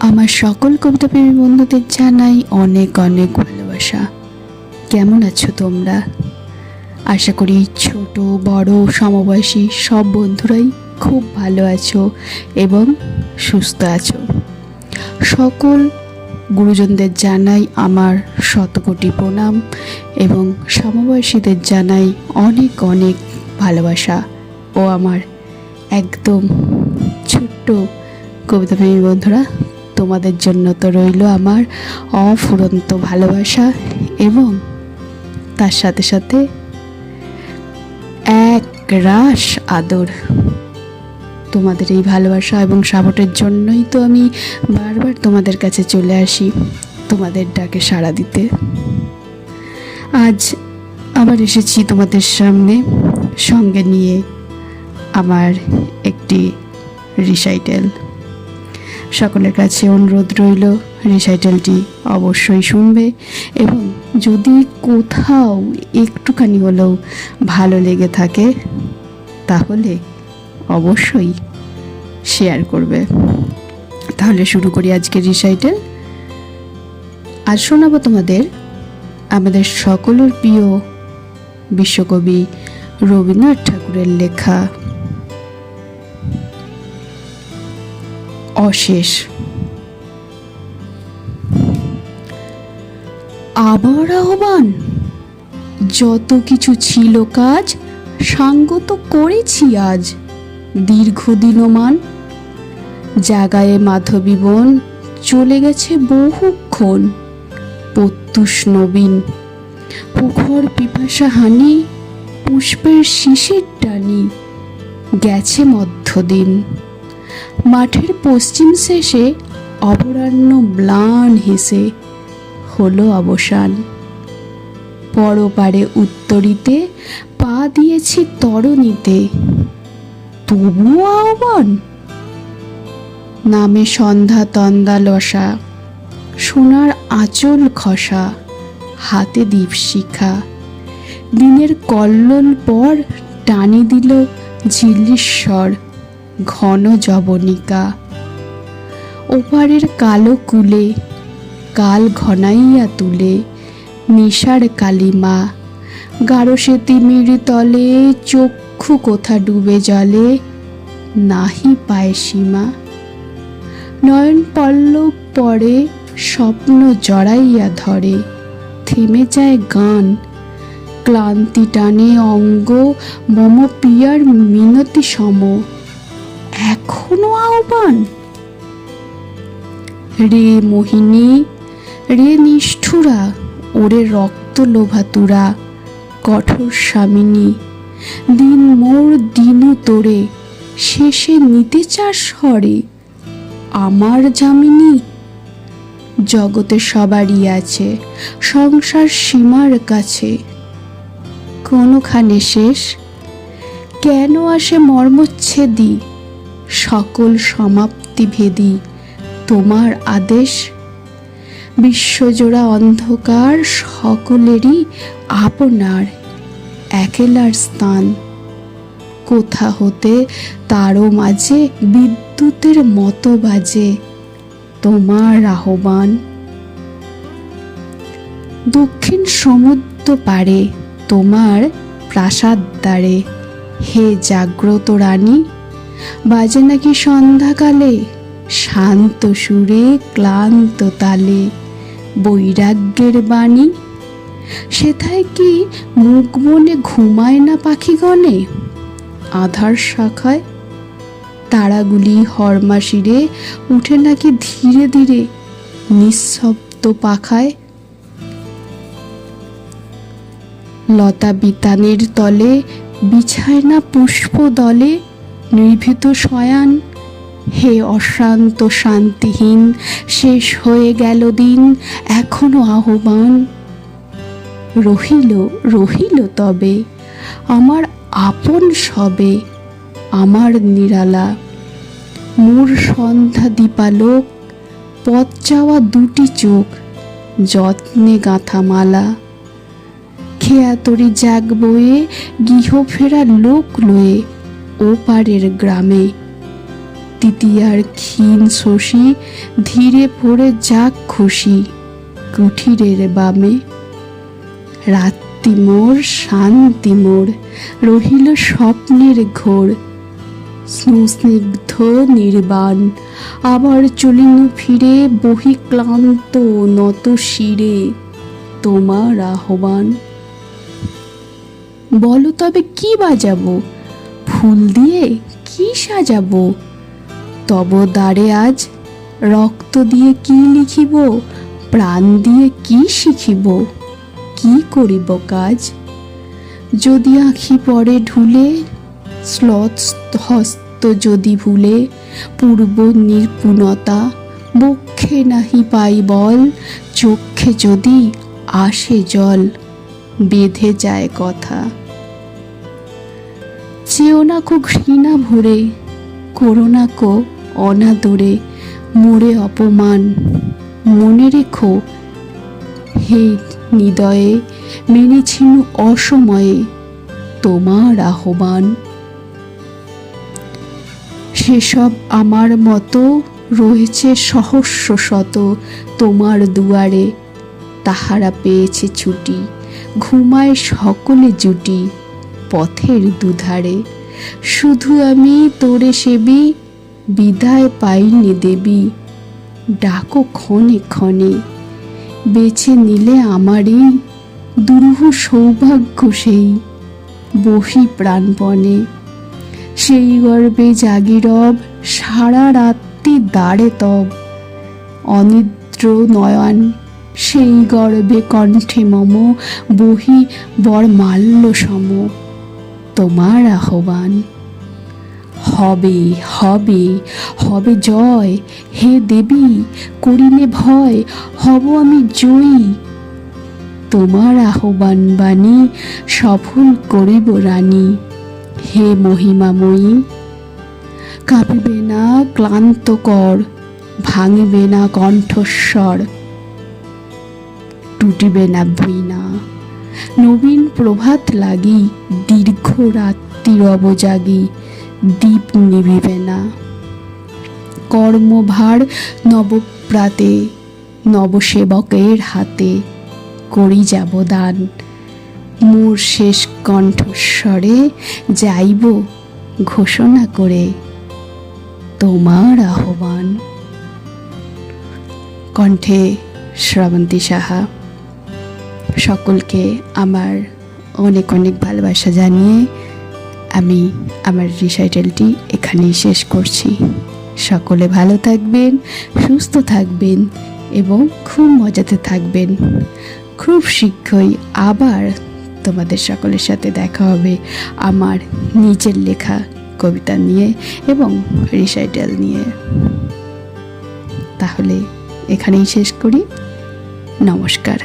আমার সকল কবিতা প্রেমী বন্ধুদের জানাই অনেক অনেক ভালোবাসা। কেমন আছো তোমরা? আশা করি ছোট, বড়, সমবয়সী সব বন্ধুরাই খুব ভালো আছো এবং সুস্থ আছো। সকল গুরুজনদের জানাই আমার শতকোটি প্রণাম এবং সমবয়সীদের জানাই অনেক অনেক ভালোবাসা ও আমার একদম ছোট্ট কবিতা প্রেমী বন্ধুরা তোমাদের জন্য তো রইল আমার অফুরন্ত ভালোবাসা এবং তার সাথে সাথে এক রাস আদর। তোমাদের এই ভালোবাসা এবং সাপোর্টের জন্যই তো আমি বারবার তোমাদের কাছে চলে আসি তোমাদের ডাকে সাড়া দিতে। আজ আবার এসেছি তোমাদের সামনে সঙ্গে নিয়ে আমার একটি রিসাইটেল সকলের কাছে অনুরোধ রইল রিসাইটেলটি অবশ্যই শুনবে এবং যদি কোথাও একটুখানি হলেও ভালো লেগে থাকে, তাহলে অবশ্যই শেয়ার করবে। তাহলে শুরু করি আজকের রিসাইটেল আর শোনাবো তোমাদের আমাদের সকলের প্রিয় বিশ্বকবি রবীন্দ্রনাথ ঠাকুরের লেখা অশেষ। আবার আহ্বান, যত কিছু ছিল কাজ, সাঙ্গত করেছি আজ। দীর্ঘদিনমান জাগায়ে মাধবী বন চলে গেছে বহুক্ষণ। প্রত্যুষ নবীন, পুখর পিপাসা হানি, পুষ্পের শিশির টানি, গেছে মধ্যদিন। মাঠের পশ্চিম শেষে অপরাহ্ন ম্লান হেসে হলো অবসান। পরপারে উত্তরিতে পা দিয়েছি তরণীতে, তবুও আহ্বান? নামে সন্ধ্যা তন্দা লসা, সোনার আঁচল খসা, হাতে দীপশিখা দিনের কল্লোল পর টানি দিল ঝিল্লিস্বর ঘন জবনিকা। ওপারের কালো কুলে, কাল ঘনাইয়া তুলে, নিশার কালিমা। গাঢ় সে তিমির তলে চক্ষু কোথা ডুবে জলে, নাহি পায় সীমা। নয়ন পল্লব পরে স্বপ্ন জড়াইয়া ধরে, থেমে যায় গান। ক্লান্তি টানে অঙ্গ, মম পিয়ার মিনতি সম। এখনও আহ্বান? রে মোহিনী, রে নিষ্ঠুরা, ওরে রক্ত লোভাতুরা, কঠোর স্বামিনী, দিন মোর দিনু তোরে, শেষে নিতে চাস হরে, আমার জামিনী জগতে সবারই আছে, সংসার সীমার কাছে। কোনোখানে শেষ? কেন আসে মর্মচ্ছেদি সকল সমাপ্তি ভেদি তোমার আদেশ? বিশ্বজোড়া অন্ধকার সকলেরই আপনার একেলার স্থান। কোথা হতে তারও মাঝে বিদ্যুতের মতো বাজে তোমার আহ্বান। দক্ষিণ সমুদ্র পারে তোমার প্রাসাদ দ্বারে, হে জাগ্রত রানী বাজে নাকি সন্ধ্যাকালে? শান্ত সুরে, ক্লান্ত তালে, বৈরাগ্যের বাণী? সেথায় কি মুখ মনে ঘুমায় না পাখিগণে? আধার শাখায়? তারাগুলি হরমাসিরে উঠে নাকি ধীরে ধীরে নিঃশব্দ পাখায়? লতা বিতানের তলে, বিছায় না পুষ্প দলে? নির্ভীত শয়ান, হে অশান্ত শান্তিহীন, শেষ হয়ে গেল দিন, এখনও আহ্বান। রহিল রহিল তবে, আমার আপন সবে, আমার নিরালা। মোর সন্ধ্যা দীপালোক, পথ চাওয়া দুটি চোখ, যত্নে গাঁথা মালা খেয়াতরি জাগ বয়ে গৃহ ফেরা লোক লয়ে ওপারের গ্রামে। তৃতীয়ার ক্ষীণ শশী ধীরে পড়ে যাক খুশি কুঠিরের বামে। রাত্রি মোর, শান্তি মোর, রহিল স্বপ্নের ঘোর। স্নিগ্ধ নির্বাণ, আবার চলিনু ফিরে বহি ক্লান্ত নত শিরে তোমার আহ্বান। বলো তবে কি বাজাবো? ফুল দিয়ে কি সাজাবো? তব দ্বারে আজ রক্ত দিয়ে কি লিখিব? প্রাণ দিয়ে কি শিখিব? কি করিব কাজ? যদি আঁখি পরে ঢুলে, স্লথ হস্ত যদি ভুলে, পূর্ব নির্পুণতা বক্ষে নাহি পাই বল চক্ষে যদি আসে জল, বেঁধে যায় কথা। চেও না কো ঘৃণা ভরে করোনা কো অনাদরে মোরে অপমান। মনে রেখো, হে হৃদয়ে মেনেছিনু অসময়ে তোমার আহ্বান। সেসব আমার মতো রয়েছে সহস্র শত তোমার দুয়ারে, তাহারা পেয়েছে ছুটি, ঘুমায় সকলে জুটি। পথের দুধারে। শুধু আমি তোরে সেবি, বিদায় পাইনি দেবী। ডাকো ক্ষণে ক্ষণে, বেছে নিলে আমারই দুরূহ সৌভাগ্য সেই বহি প্রাণপণে সেই গর্বে জাগিরব, সারা রাত্রি দাঁড়ে তব। অনিদ্র নয়ন, সেই গর্বে কণ্ঠে মম, বহি বর মাল্য সম। তোমার আহ্বান। হবে হবে হবে জয়। হে দেবী করিনে ভয়, হব আমি জয়ী। তোমার আহ্বান বাণী সফল করিব রানী। হে মহিমাময়ী, কাঁপিবে না ক্লান্ত কর ভাঙিবে না কণ্ঠস্বর, টুটিবে না বইনা নবীন প্রভাত লাগি দীর্ঘ রাত্রির অবজাগি, দীপ নিভিবে না। কর্মভার নবপ্রাতে, নবসেবকের হাতে করি যাব দান। মোর শেষ কণ্ঠস্বরে যাইব ঘোষণা করে তোমার আহ্বান। কণ্ঠে শ্রাবন্তী সাহা। সকলকে আমার অনেক অনেক ভালোবাসা জানিয়ে আমি আমার রিসাইটেলটি এখানেই শেষ করছি। সকলে ভালো থাকবেন, সুস্থ থাকবেন এবং খুব মজাতে থাকবেন। খুব শীঘ্রই আবার তোমাদের সকলের সাথে দেখা হবে আমার নিজের লেখা, কবিতা নিয়ে এবং রিসাইটেল নিয়ে। তাহলে এখানেই শেষ করি। নমস্কার।